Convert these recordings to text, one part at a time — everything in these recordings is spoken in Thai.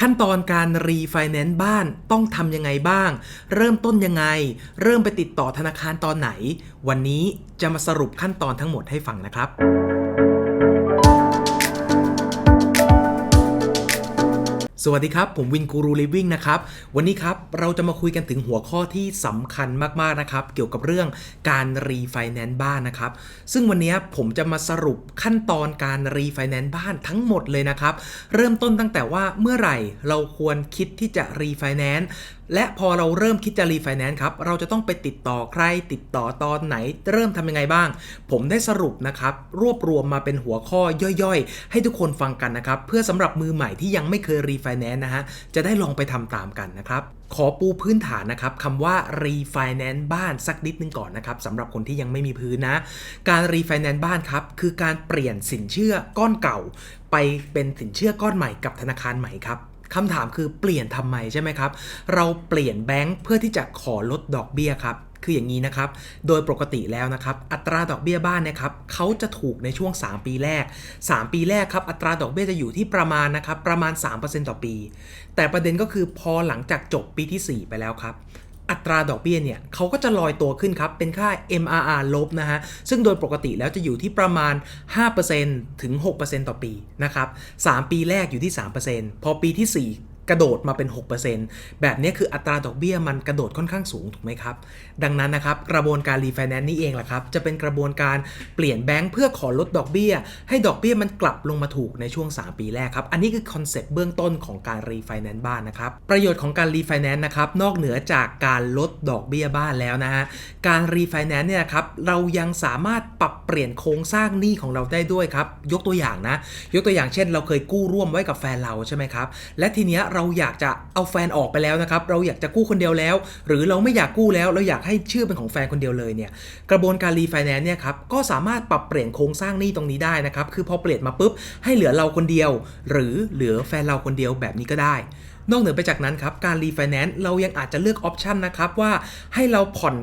ขั้นตอนการรีไฟแนนซ์บ้านต้องทำยังไงบ้าง เริ่มต้นยังไง เริ่มไปติดต่อธนาคารตอนไหน วันนี้จะมาสรุปขั้นตอนทั้งหมดให้ฟังนะครับ สวัสดีครับ ผมวินกูรูลิฟวิ่งนะครับ วันนี้ครับ เราจะมาคุยกันถึงหัวข้อที่สำคัญมาก ๆ นะครับ เกี่ยวกับเรื่องการรีไฟแนนซ์บ้านนะครับ ซึ่งวันนี้ผมจะมาสรุปขั้นตอนการรีไฟแนนซ์บ้านทั้งหมดเลยนะครับ เริ่มต้นตั้งแต่ว่าเมื่อไหร่เราควรคิดที่จะรีไฟแนนซ์ และพอเราเริ่มคิดจะรีไฟแนนซ์ครับ เราจะต้องไปติดต่อใคร ติดต่อตอนไหน เริ่มทำยังไงบ้าง ผมได้สรุปนะครับ รวบรวมมาเป็นหัวข้อย่อยๆ ให้ทุกคนฟังกันนะครับ เพื่อสำหรับมือใหม่ที่ยังไม่เคยรีไฟแนนซ์นะฮะ จะได้ลองไปทำตามกันนะครับ ขอปูพื้นฐานนะครับคำว่ารีไฟแนนซ์บ้านสักนิดนึงก่อนนะครับสำหรับคนที่ยังไม่มีพื้นนะ การรีไฟแนนซ์บ้านครับ คือการเปลี่ยนสินเชื่อก้อนเก่า ไปเป็นสินเชื่อก้อนใหม่กับธนาคารใหม่ครับ คำถามคือเปลี่ยนทำไมใช่ไหมครับ เราเปลี่ยนแบงค์เพื่อที่จะขอลดดอกเบี้ยครับคืออย่างนี้นะครับ โดยปกติแล้วนะครับ อัตราดอกเบี้ยบ้านเนะครับเขาจะถูกในช่วง 3 ปีแรก 3 ปีแรกครับ อัตราดอกเบี้ยจะอยู่ที่ประมาณนะครับ ประมาณ 3%ต่อปี แต่ประเด็นก็คือพอหลังจากจบปีที่ 4 ไปแล้วครับ อัตราดอกเบี้ยเนี่ยเขาก็จะลอยตัวขึ้นครับ เป็นค่า MRR ลบนะฮะ ซึ่งโดยปกติแล้วจะอยู่ที่ประมาณ 5%ถึง 6%ต่อปีนะครับ 3 ปีแรกอยู่ที่ 3%พอปีที่ 4 กระโดดมาเป็น 6%แบบนี้คืออัตราดอกเบี้ยมันกระโดดค่อนข้างสูงถูกไหมครับ ดังนั้นนะครับกระบวนการรีไฟแนนซ์นี่เองแหละครับ จะเป็นกระบวนการเปลี่ยนแบงค์เพื่อขอลดดอกเบี้ย ให้ดอกเบี้ยมันกลับลงมาถูกในช่วง 3 ปีแรกครับ อันนี้คือคอนเซ็ปต์เบื้องต้นของการรีไฟแนนซ์บ้านนะครับ ประโยชน์ของการรีไฟแนนซ์นะครับนอกเหนือจากการลดดอกเบี้ยบ้านแล้วนะฮะการรีไฟแนนซ์เนี่ยครับเรายังสามารถปรับเปลี่ยนโครงสร้างหนี้ของเราได้ด้วยครับยกตัวอย่างนะยกตัวอย่างเช่น เราเคยกู้ร่วมไว้กับแฟนเราใช่ไหมครับและทีเนี้ยเราอยากจะเอาแฟนออกไปแล้วนะครับ เราอยากจะกู้คนเดียวแล้ว หรือเราไม่อยากกู้แล้ว เราอยากให้ชื่อเป็นของแฟนคนเดียวเลยเนี่ย กระบวนการรีไฟแนนซ์เนี่ยครับก็สามารถปรับเปลี่ยนโครงสร้างหนี้ตรงนี้ได้นะครับ คือพอเปลี่ยนมาปุ๊บให้เหลือเราคนเดียว หรือเหลือแฟนเราคนเดียวแบบนี้ก็ได้ นอกเหนือไปจากนั้นครับการรีไฟแนนซ์เรายังอาจจะเลือกออปชันนะครับว่าให้เราผ่อน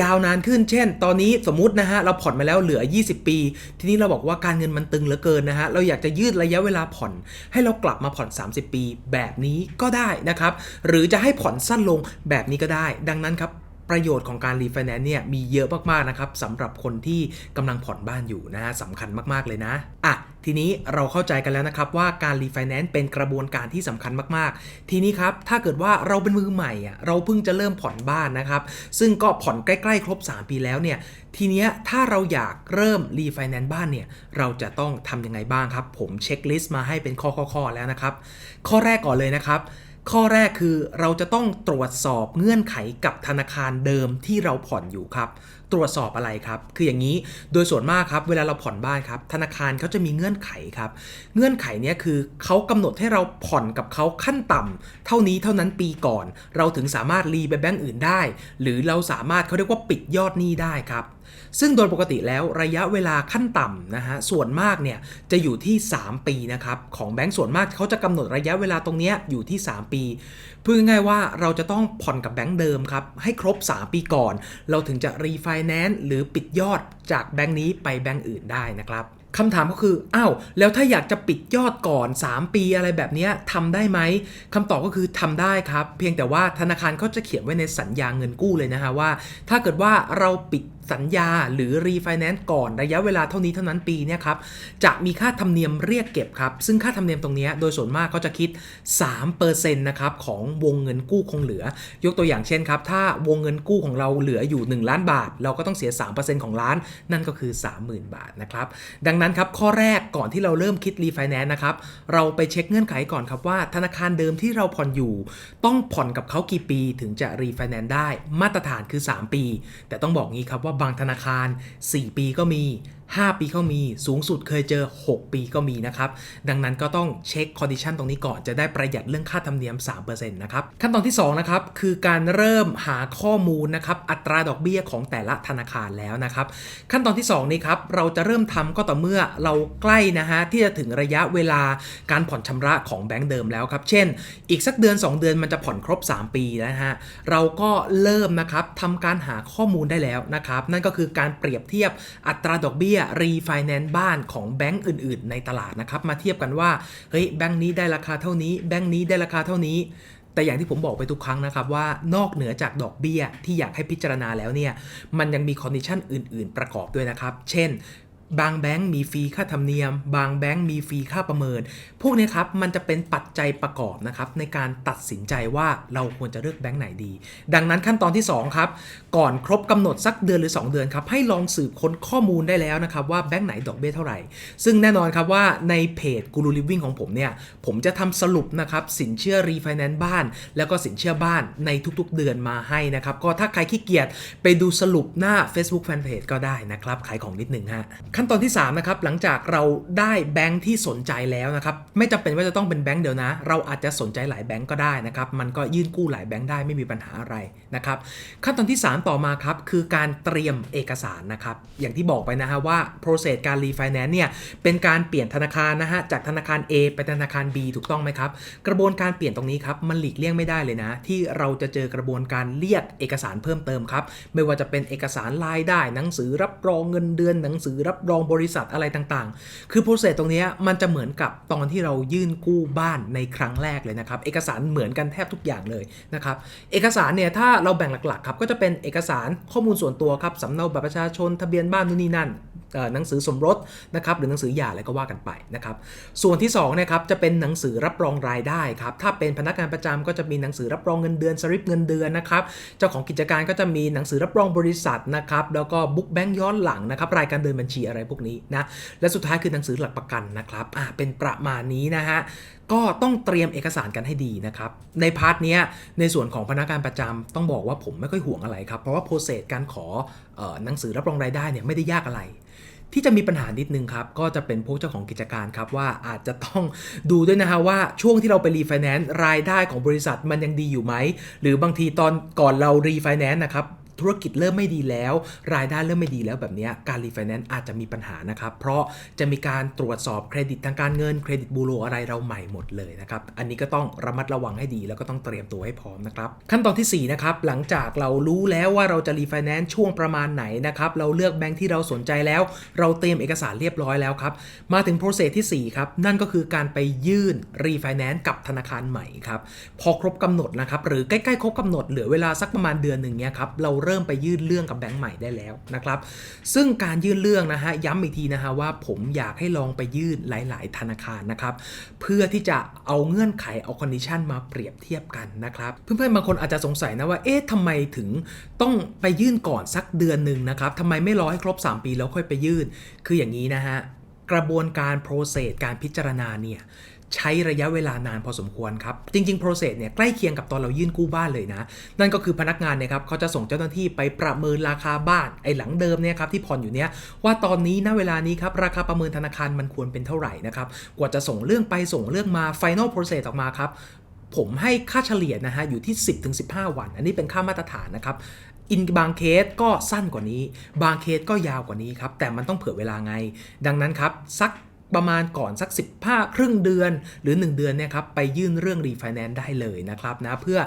ยาวนานขึ้น เช่น ตอนนี้สมมตินะฮะเราผ่อนมาแล้วเหลือ 20 ปี ทีนี้เราบอกว่าการเงินมันตึงเหลือเกินนะฮะเราอยากจะยืดระยะเวลาผ่อน ให้เรากลับมาผ่อน 30 ปีแบบนี้ก็ได้นะครับหรือจะให้ผ่อนสั้นลงแบบนี้ก็ได้ ดังนั้นครับ ประโยชน์ของการรีไฟแนนซ์เนี่ยมีเยอะมากๆนะครับสำหรับคนที่กำลังผ่อนบ้านอยู่นะฮะสำคัญมากๆเลยนะอะทีนี้เราเข้าใจกันแล้วนะครับว่าการรีไฟแนนซ์เป็นกระบวนการที่สำคัญมากๆ ทีนี้ครับถ้าเกิดว่าเราเป็นมือใหม่อะเราเพิ่งจะเริ่มผ่อนบ้านนะครับ ซึ่งก็ผ่อนใกล้ๆ ครบ 3 ปีแล้วเนี่ยทีเนี้ยถ้าเราอยากเริ่มรีไฟแนนซ์บ้านเนี่ยเราจะต้องทำยังไงบ้างครับ ผมเช็คลิสต์มาให้เป็นข้อๆแล้วนะครับ ข้อแรกก่อนเลยนะครับ ข้อแรกคือเราจะต้องตรวจสอบเงื่อนไขกับธนาคารเดิมที่เราผ่อนอยู่ครับ ตรวจสอบอะไรครับ คืออย่างนี้โดยส่วนมากครับ เวลาเราผ่อนบ้านครับ ธนาคารเขาจะมีเงื่อนไขครับ เงื่อนไขเนี้ยคือเขากำหนดให้เราผ่อนกับเขาขั้นต่ำเท่านี้เท่านั้นปีก่อน เราถึงสามารถรีไปแบงก์อื่นได้ หรือเราสามารถเขาเรียกว่าปิดยอดหนี้ได้ครับซึ่งโดยปกติแล้วระยะเวลาขั้นต่ำนะฮะส่วนมากเนี่ยจะอยู่ที่ 3 ปีนะครับของแบงก์ส่วนมากเขาจะกำหนดระยะเวลาตรงนี้อยู่ที่ 3 ปีพูดง่ายๆว่าเราจะต้องผ่อนกับแบงก์เดิมครับให้ครบ 3 ปีก่อน เราถึงจะรีไฟ Binance หรือปิดยอดจากแบงก์นี้ไปแบงก์อื่นได้นะครับคำถามก็คือ อ้าว แล้วถ้าอยากจะปิดยอดก่อน 3 ปีอะไรแบบนี้ทำได้ไหมคำตอบก็คือทำได้ครับ เพียงแต่ว่าธนาคารเขาจะเขียนไว้ในสัญญาเงินกู้เลยนะฮะว่า ถ้าเกิดว่าเราปิด สัญญาหรือรีไฟแนนซ์ก่อนระยะเวลาเท่านี้เท่านั้นปีเนี่ยครับจะมีค่าธรรมเนียมเรียกเก็บครับ ซึ่งค่าธรรมเนียมตรงนี้โดยส่วนมากก็จะคิด 3%นะครับของวงเงินกู้คงเหลือ ยกตัวอย่างเช่นครับ ถ้าวงเงินกู้ของเราเหลืออยู่ 1 ล้านบาท เราก็ต้องเสีย 3%ของล้าน นั่นก็คือ 30,000 บาทนะครับ ดังนั้นครับข้อแรกก่อนที่เราเริ่มคิดรีไฟแนนซ์นะครับเราไปเช็คเงื่อนไขก่อนครับว่า ธนาคารเดิมที่เราผ่อนอยู่ ต้องผ่อนกับเขากี่ปีถึงจะรีไฟแนนซ์ได้ มาตรฐานคือ 3 ปี แต่ต้องบอกงี้ครับว่าบางธนาคาร 4 ปีก็มี 5 ปีก็มี สูงสุดเคยเจอ 6 ปีก็มีนะครับ ดังนั้นก็ต้องเช็คคอนดิชันตรงนี้ก่อนจะได้ประหยัดเรื่องค่าธรรมเนียม 3%นะครับ ขั้นตอนที่2นะครับคือการเริ่มหาข้อมูลนะครับอัตราดอกเบี้ยของแต่ละธนาคารแล้วนะครับ ขั้นตอนที่ 2 นี้ครับเราจะเริ่มทำก็ต่อเมื่อเราใกล้นะฮะที่จะถึงระยะเวลาการผ่อนชำระของแบงก์เดิมแล้วครับ เช่น อีกสักเดือน 2 เดือนมันจะผ่อนครบ 3 ปีนะฮะเราก็เริ่มนะครับทำการหาข้อมูลได้แล้วนะครับ นั่นก็คือการเปรียบเทียบอัตราดอกเบี้ยยรีไฟแนนซ์บ้านของแบงก์อื่น ๆ ในตลาดนะครับ มาเทียบกันว่าเฮ้ยแบงก์นี้ได้ราคาเท่านี้แบงก์นี้ได้ราคาเท่านี้ แต่อย่างที่ผมบอกไปทุกครั้งนะครับว่านอกเหนือจากดอกเบี้ยที่อยากให้พิจารณาแล้วเนี่ยมันยังมีคอนดิชันอื่น ๆ ประกอบด้วยนะครับ เช่น บางแบงก์มีฟรีค่าธรรมเนียม บางแบงก์มีฟรีค่าประเมิน พวกนี้ครับมันจะเป็นปัจจัยประกอบนะครับในการตัดสินใจว่าเราควรจะเลือกแบงก์ไหนดี ดังนั้นขั้นตอนที่ 2 ครับ ก่อนครบกำหนดสักเดือนหรือ 2 เดือนครับให้ลองสืบค้นข้อมูลได้แล้วนะครับว่าแบงก์ไหนดอกเบี้ยเท่าไหร่ ซึ่งแน่นอนครับว่าในเพจกูรูลิฟวิ่งของผมเนี่ยผมจะทำสรุปนะครับสินเชื่อรีไฟแนนซ์บ้าน แล้วก็สินเชื่อบ้านในทุกๆ เดือนมาให้นะครับก็ถ้าใครขี้เกียจไปดูสรุปหน้า Facebook Fanpage ก็ได้นะครับขายของนิดนึงฮะขั้นตอนที่3นะครับหลังจากเราได้แบงค์ที่สนใจแล้วนะครับไม่จำเป็นว่าจะต้องเป็นแบงค์เดียวนะ เราอาจจะสนใจหลายแบงค์ก็ได้นะครับมันก็ยื่นกู้หลายแบงค์ได้ไม่มีปัญหาอะไรนะครับขั้นตอนที่ 3 ต่อมาครับคือการเตรียมเอกสารนะครับอย่างที่บอกไปนะฮะว่า process การ refinance เนี่ยเป็นการเปลี่ยนธนาคารนะฮะจากธนาคาร A ไปธนาคาร B ถูกต้องไหมครับกระบวนการเปลี่ยนตรงนี้ครับมันหลีกเลี่ยงไม่ได้เลยนะ ที่เราจะเจอกระบวนการเรียกเอกสารเพิ่มเติมครับไม่ว่าจะเป็นเอกสารรายได้ หนังสือรับรองเงินเดือนหนังสือรับรองบริษัทอะไรต่างๆ คือโปรเซสตรงนี้มันจะเหมือนกับตอนที่เรายื่นกู้บ้านในครั้งแรกเลยนะครับ เอกสารเหมือนกันแทบทุกอย่างเลยนะครับ เอกสารเนี่ยถ้าเราแบ่งหลักๆครับก็จะเป็นเอกสารข้อมูลส่วนตัวครับสำเนาบัตรประชาชนทะเบียนบ้านนู่นนี่นั่น หนังสือสมรสนะครับหรือหนังสือหย่าอะไรก็ว่ากันไปนะครับส่วนที่2เนะครับจะเป็นหนังสือรับรองรายได้ครับถ้าเป็นพนักงานประจำก็จะมีหนังสือรับรองเงินเดือนสลิปเงินเดือนนะครับเจ้าของกิจการก็จะมีหนังสือรับรองบริษัทนะครับแล้วก็บุ๊กแบงค์ย้อนหลังนะครับรายการเดินบัญชีอะไรพวกนี้นะและสุดท้ายคือหนังสือหลักประกันนะครับอ่าเป็นประมาณนี้นะฮะก็ต้องเตรียมเอกสารกันให้ดีนะครับในพาร์ทเนี้ยในส่วนของพนักงานประจำต้องบอกว่าผมไม่ค่อยห่วงอะไรครับเพราะว่าโปรเซสการขอออหนังสือรับรองรายได้เนี่ยไม่ได้ยากอะไร ที่จะมีปัญหานิดนึงครับ ก็จะเป็นพวกเจ้าของกิจการครับว่าอาจจะต้องดูด้วยนะฮะว่าช่วงที่เราไปรีไฟแนนซ์รายได้ของบริษัทมันยังดีอยู่ไหม หรือบางทีตอนก่อนเรารีไฟแนนซ์นะครับ ธุรกิจเริ่มไม่ดีแล้ว รายได้เริ่มไม่ดีแล้วแบบนี้การรีไฟแนนซ์อาจจะมีปัญหานะครับ เพราะจะมีการตรวจสอบเครดิตทางการเงินเครดิตบูโรอะไรเราใหม่หมดเลยนะครับ อันนี้ก็ต้องระมัดระวังให้ดีแล้วก็ต้องเตรียมตัวให้พร้อมนะครับ ขั้นตอนทีสี่4นะครับหลังจากเรารู้แล้วว่าเราจะรีไฟแนนซ์ช่วงประมาณไหนนะครับเราเลือกแบงค์ที่เราสนใจแล้ว เราเตรียมเอกสารเรียบร้อยแล้วครับมาถึงโปรเซสที่4ครับนั่นก็คือการไปยื่นรีไฟแนนซ์กับธนาคารใหม่ครับพอครบกำหนดนะครับหรือใกล้ๆครบกำหนดเหลือเวลาสักประมาณเดือนหนึ่งเนี้ยครับเราเริ่มไปยื่นเรื่องกับแบงก์ใหม่ได้แล้วนะครับ ซึ่งการยื่นเรื่องนะฮะย้ำอีกทีนะฮะว่าผมอยากให้ลองไปยื่นหลาย ๆ ธนาคารนะครับ เพื่อที่จะเอาเงื่อนไขเอาคอนดิชันมาเปรียบเทียบกันนะครับ เพื่อน ๆ บางคนอาจจะสงสัยนะว่าเอ๊ะทำไมถึงต้องไปยื่นก่อนสักเดือนหนึ่งนะครับทำไมไม่รอให้ครบ 3 ปีแล้วค่อยไปยื่น คืออย่างนี้นะฮะกระบวนการ process การพิจารณาเนี่ย ใช้ระยะเวลานานพอสมควรครับ จริงๆ process เนี่ยใกล้เคียงกับตอนเรายื่นกู้บ้านเลยนะ นั่นก็คือพนักงานเนี่ยครับเขาจะส่งเจ้าหน้าที่ไปประเมินราคาบ้านไอ้หลังเดิมเนี่ยครับที่ผ่อนอยู่เนี้ยว่าตอนนี้ณเวลานี้ครับราคาประเมินธนาคารมันควรเป็นเท่าไหร่นะครับกว่าจะส่งเรื่องไปส่งเรื่องมา final process ออกมาครับผมให้ค่าเฉลี่ยนะฮะอยู่ที่ 10-15 วัน อันนี้เป็นค่ามาตรฐานนะครับอินบางเคสก็สั้นกว่านี้ บางเคสก็ยาวกว่านี้ครับแต่มันต้องเผื่อเวลาไง ดังนั้นครับสัก ประมาณก่อนสัก 15 ครึ่งเดือนหรือ 1 เดือนเนี่ยครับไปยื่นเรื่องรีไฟแนนซ์ได้เลยนะครับนะเพื่อ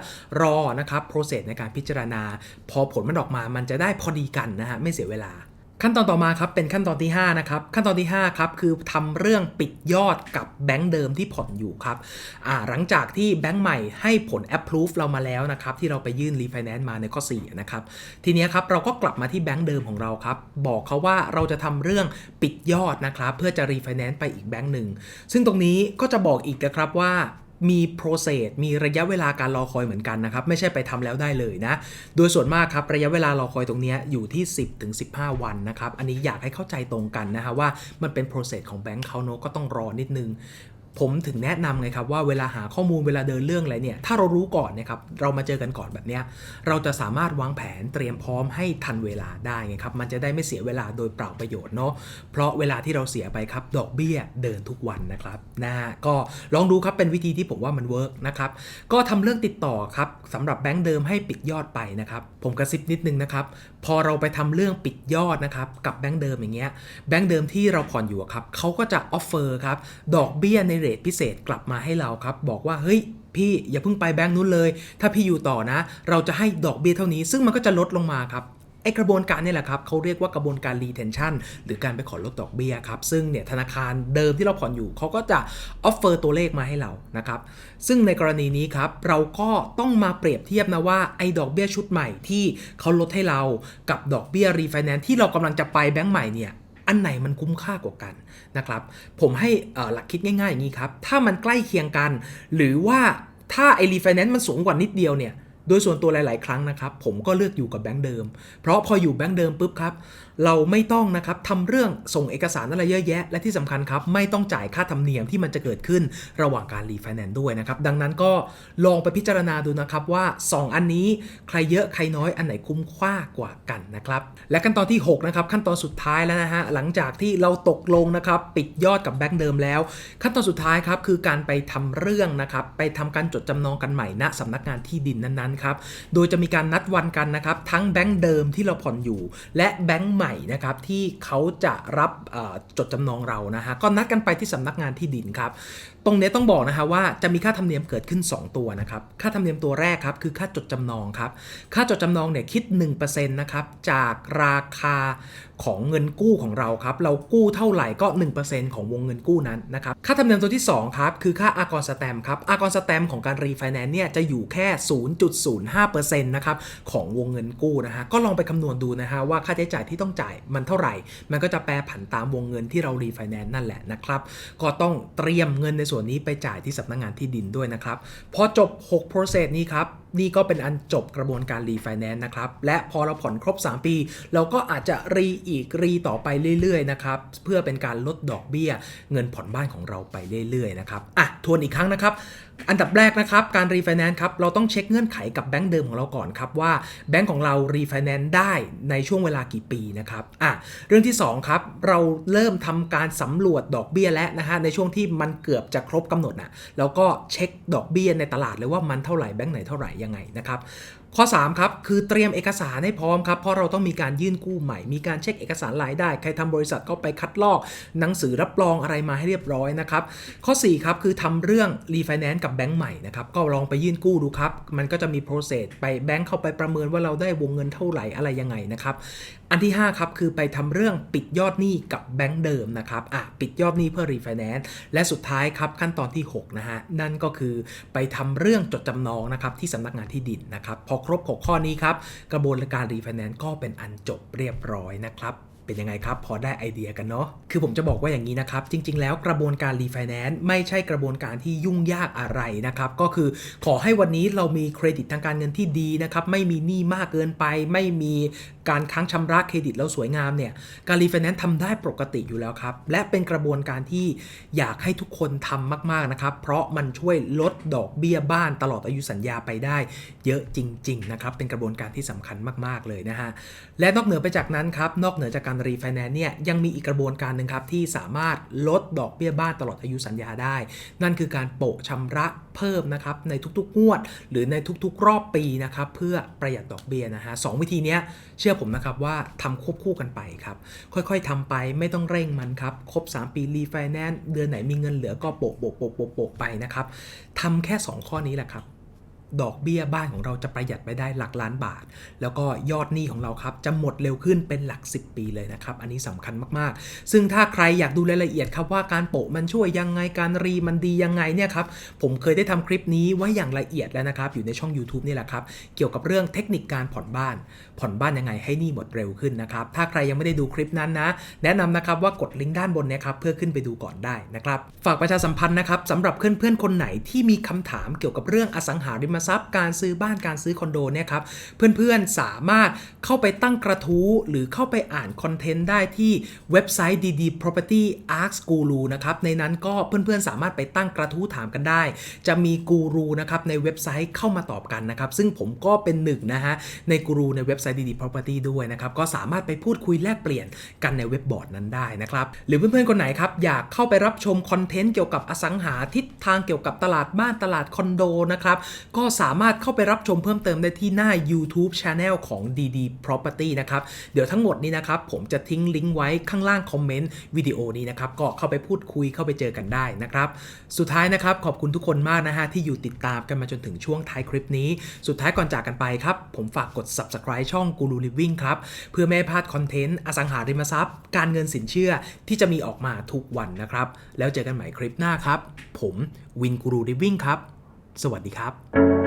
รอนะครับโปรเซสในการพิจารณา พอผลมันออกมามันจะได้พอดีกันนะฮะไม่เสียเวลา ขั้นตอนต่อมาครับเป็นขั้นตอนที่ 5 นะครับ ขั้นตอนที่5ครับคือทำเรื่องปิดยอดกับแบงก์เดิมที่ผ่อนอยู่ครับอ่าหลังจากที่แบงก์ใหม่ให้ผล approve เรามาแล้วนะครับ ที่เราไปยื่น refinance มาในข้อ4นะครับทีนี้ครับเราก็กลับมาที่แบงก์เดิมของเราครับ บอกเขาว่าเราจะทำเรื่องปิดยอดนะครับ เพื่อจะ refinance ไปอีกแบงก์หนึ่งซึ่งตรงนี้ก็จะบอกอีกนะครับว่า มี process มีระยะเวลาการรอคอยเหมือนกันนะครับ ไม่ใช่ไปทำแล้วได้เลยนะ โดยส่วนมากครับระยะเวลารอคอยตรงนี้อยู่ที่ 10ถึง15 วันนะครับ อันนี้อยากให้เข้าใจตรงกันนะฮะว่ามันเป็น process ของแบงค์เขาเนอะก็ต้องรอนิดนึง ผมถึงแนะนำไงครับว่าเวลาหาข้อมูลเวลาเดินเรื่องอะไรเนี่ยถ้าเรารู้ก่อนนะครับเรามาเจอกันก่อนแบบเนี้ยเราจะสามารถวางแผนเตรียมพร้อมให้ทันเวลาได้ไงครับมันจะได้ไม่เสียเวลาโดยเปล่าประโยชน์เนาะเพราะเวลาที่เราเสียไปครับดอกเบี้ยเดินทุกวันนะครับนะฮะก็ลองดูครับเป็นวิธีที่ผมว่ามันเวิร์กนะครับก็ทำเรื่องติดต่อครับสำหรับแบงก์เดิมให้ปิดยอดไปนะครับผมกระซิบนิดนึงนะครับพอเราไปทำเรื่องปิดยอดนะครับกับแบงก์เดิมอย่างเงี้ยแบงก์เดิมที่เราผ่อนอยู่อะครับเขาก็จะออฟเฟอร์ครับดอกเบี้ยในเรทพิเศษกลับมาให้เราครับ บอกว่าเฮ้ยพี่อย่าเพิ่งไปแบงก์นู้นเลย ถ้าพี่อยู่ต่อนะ เราจะให้ดอกเบี้ยเท่านี้ ซึ่งมันก็จะลดลงมาครับไอกระบวนการนี่แหละครับเขาเรียกว่ากระบวนการ retention หรือการไปขอลดดอกเบี้ยครับ ซึ่งเนี่ยธนาคารเดิมที่เราผ่อนอยู่เขาก็จะ offer ตัวเลขมาให้เรานะครับ ซึ่งในกรณีนี้ครับ เราก็ต้องมาเปรียบเทียบนะว่าไอดอกเบี้ยชุดใหม่ที่เขาลดให้เรากับดอกเบี้ย refinance ที่เรากำลังจะไปแบงก์ใหม่เนี่ย อันไหนมันคุ้มค่ากว่ากันนะครับผมให้หลักคิดง่ายๆอย่างนี้ครับถ้ามันใกล้เคียงกัน หรือว่าถ้าไอรีไฟแนนซ์มันสูงกว่านิดเดียวเนี่ย โดยส่วนตัวหลาย ๆ ครั้งนะครับ ผมก็เลือกอยู่กับแบงก์เดิม เพราะพออยู่แบงก์เดิมปุ๊บครับเราไม่ต้องนะครับทำเรื่องส่งเอกสารอะไรเยอะแยะ และที่สำคัญครับ ไม่ต้องจ่ายค่าธรรมเนียมที่มันจะเกิดขึ้นระหว่างการรีไฟแนนซ์ด้วยนะครับ ดังนั้นก็ลองไปพิจารณาดูนะครับว่า 2 อันนี้ใครเยอะใครน้อยอันไหนคุ้มค่ากว่ากันนะครับและขั้นตอนที่6นะครับขั้นตอนสุดท้ายแล้วนะฮะหลังจากที่เราตกลงนะครับปิดยอดกับแบงก์เดิมแล้ว ขั้นตอนสุดท้ายครับคือการไปทำเรื่องนะครับไปทำการจดจำนองกันใหม่ณสำนักงานที่ดินนั้นครับ โดยจะมีการนัดวันกันนะครับ ทั้งแบงก์เดิมที่เราผ่อนอยู่ และแบงก์ใหม่นะครับที่เขาจะรับจดจำนองเรานะฮะก็นัดกันไปที่สำนักงานที่ดินครับตรงนี้ต้องบอกนะฮะว่าจะมีค่าธรรมเนียมเกิดขึ้น 2 ตัวนะครับค่าธรรมเนียมตัวแรกครับคือค่าจดจำนองครับค่าจดจำนองเนี่ยคิด 1%นะครับจากราคา ของเงินกู้ของเราครับ เรากู้เท่าไหร่ก็ 1%ของวงเงินกู้นั้นนะครับ ค่าธรรมเนียมตัวที่ 2 ครับ คือค่าอากรสแตมครับอากรสแตมของการรีไฟแนนซ์เนี่ยจะอยู่แค่ 0.05%นะครับของวงเงินกู้นะฮะ ก็ลองไปคำนวณดูนะฮะว่าค่าใช้จ่ายที่ต้องจ่ายมันเท่าไหร่ มันก็จะแปรผันตามวงเงินที่เรารีไฟแนนซ์นั่นแหละนะครับ ก็ต้องเตรียมเงินในส่วนนี้ไปจ่ายที่สำนักงานที่ดินด้วยนะครับ พอจบ 6 process นี้ครับนี่ก็เป็นอันจบกระบวนการรีไฟแนนซ์นะครับ และพอเราผ่อนครบ 3 ปี เราก็อาจจะรีอีกรีต่อไปเรื่อยๆนะครับเพื่อเป็นการลดดอกเบี้ย เงินผ่อนบ้านของเราไปเรื่อยๆนะครับอะทวนอีกครั้งนะครับอันดับแรกนะครับการรีไฟแนนซ์ครับเราต้องเช็คเงื่อนไขกับแบงก์เดิมของเราก่อนครับว่าแบงก์ของเรารีไฟแนนซ์ได้ในช่วงเวลากี่ปีนะครับอะเรื่องที่สองครับเราเริ่มทำการสำรวจดอกเบี้ยแล้วนะฮะในช่วงที่มันเกือบจะครบกำหนดนะแล้วก็เช็คดอกเบี้ยในตลาดเลยว่ามันเท่าไหร่แบงก์ไหนเท่าไหร่ยังไงนะครับ ข้อ 3 ครับ คือเตรียมเอกสารให้พร้อมครับ เพราะเราต้องมีการยื่นกู้ใหม่ มีการเช็คเอกสารรายได้ ใครทำบริษัทก็ไปคัดลอก หนังสือรับรองอะไรมาให้เรียบร้อยนะครับ ข้อ 4 ครับ คือทำเรื่องรีไฟแนนซ์กับแบงก์ใหม่นะครับ ก็ลองไปยื่นกู้ดูครับ มันก็จะมี process ไปแบงก์เข้าไปประเมินว่าเราได้วงเงินเท่าไหร่อะไรยังไงนะครับ อันที่ 5 ครับ คือไปทำเรื่องปิดยอดหนี้กับแบงก์เดิมนะครับอะปิดยอดหนี้เพื่อรีไฟแนนซ์ และสุดท้ายครับขั้นตอนที่ 6 นะฮะ นั่นก็คือไปทำเรื่องจดจำนองนะครับที่สำนักงานที่ดินนะครับพอครบ 6 ข้อนี้ครับ กระบวนการรีไฟแนนซ์ก็เป็นอันจบเรียบร้อยนะครับ เป็นยังไงครับ พอได้ไอเดียกันเนาะคือผมจะบอกว่าอย่างนี้นะครับ จริง ๆ แล้วกระบวนการรีไฟแนนซ์ไม่ใช่กระบวนการที่ยุ่งยากอะไรนะครับ ก็คือขอให้วันนี้เรามีเครดิตทางการเงินที่ดีนะครับ ไม่มีหนี้มากเกินไป ไม่มีการค้างชำระเครดิตแล้วสวยงามเนี่ยการรีไฟแนนซ์ทำได้ปกติอยู่แล้วครับ และเป็นกระบวนการที่อยากให้ทุกคนทำมากๆนะครับ เพราะมันช่วยลดดอกเบี้ยบ้านตลอดอายุสัญญาไปได้ เยอะจริง ๆ นะครับ เป็นกระบวนการที่สำคัญมาก ๆ เลยนะฮะและนอกเหนือไปจากนั้นครับนอกเหนือจากการรีไฟแนนซ์เนี่ยยังมีอีกกระบวนการหนึ่งครับ ที่สามารถลดดอกเบี้ยบ้านตลอดอายุสัญญาได้ นั่นคือการโปะชำระเพิ่มนะครับในทุกๆงวด หรือในทุกๆ รอบปีนะครับเพื่อประหยัดดอกเบี้ยนะฮะสองวิธีนี้เชื่อผมนะครับว่าทำควบคู่กันไปครับ ค่อยๆทำไปไม่ต้องเร่งมันครับครบ 3 ปีรีไฟแนนซ์เดือนไหนมีเงินเหลือก็โปะโปะโปะโปะโปะไปนะครับทำแค่ 2 ข้อนี้แหละครับ ดอกเบี้ยบ้านของเราจะประหยัดไปได้หลักล้านบาท แล้วก็ยอดหนี้ของเราครับจะหมดเร็วขึ้นเป็นหลัก 10 ปีเลยนะครับ อันนี้สำคัญมากๆ ซึ่งถ้าใครอยากดูรายละเอียดครับว่าการโปะมันช่วยยังไงการรีมันดียังไงเนี่ยครับผมเคยได้ทำคลิปนี้ไว้อย่างละเอียดแล้วนะครับ อยู่ในช่อง YouTube นี่แหละครับเกี่ยวกับเรื่องเทคนิคการผ่อนบ้าน ผ่อนบ้านยังไงให้หนี้หมดเร็วขึ้นนะครับถ้าใครยังไม่ได้ดูคลิปนั้นนะ แนะนำนะครับว่ากดลิงก์ด้านบนนี้ครับเพื่อขึ้นไปดูก่อนได้นะครับฝากประชาสัมพันธ์นะครับสำหรับเพื่อนๆคนไหนที่มีคำถามเกี่ยวกับเรื่องอสังหาริมทรัพย์ การซื้อบ้านการซื้อคอนโดเนี่ยครับเพื่อนๆสามารถเข้าไปตั้งกระทู้หรือเข้าไปอ่านคอนเทนต์ได้ที่เว็บไซต์ดีๆ property ask guru นะครับในนั้นก็เพื่อนๆสามารถไปตั้งกระทู้ถามกันได้ จะมีกูรูนะครับในเว็บไซต์เข้ามาตอบกันนะครับซึ่งผมก็เป็นหนึ่งนะฮะในกูรูในเว็บไซต์ดีๆ property ด้วยนะครับก็สามารถไปพูดคุยแลกเปลี่ยนกันในเว็บบอร์ดนั้นได้นะครับหรือเพื่อนๆคนไหนครับอยากเข้าไปรับชมคอนเทนต์เกี่ยวกับอสังหาทิศทางเกี่ยวกับตลาดบ้านตลาดคอนโดนะครับก็สามารถเข้าไปรับชมเพิ่มเติมได้ที่หน้า YouTube Channel ของ DD Property นะครับ เดี๋ยวทั้งหมดนี้นะครับ ผมจะทิ้งลิงก์ไว้ข้างล่างคอมเมนต์วิดีโอนี้นะครับ ก็เข้าไปพูดคุยเข้าไปเจอกันได้นะครับ สุดท้ายนะครับ ขอบคุณทุกคนมากนะฮะ ที่อยู่ติดตามกันมาจนถึงช่วงท้ายคลิปนี้ สุดท้ายก่อนจากกันไปครับ ผมฝากกด Subscribe ช่อง Guru Living ครับ เพื่อไม่ให้พลาดคอนเทนต์อสังหาริมทรัพย์ การเงินสินเชื่อที่จะมีออกมาทุกวันนะครับ แล้วเจอกันใหม่คลิปหน้าครับ ผมวินกูรู Living ครับ สวัสดีครับ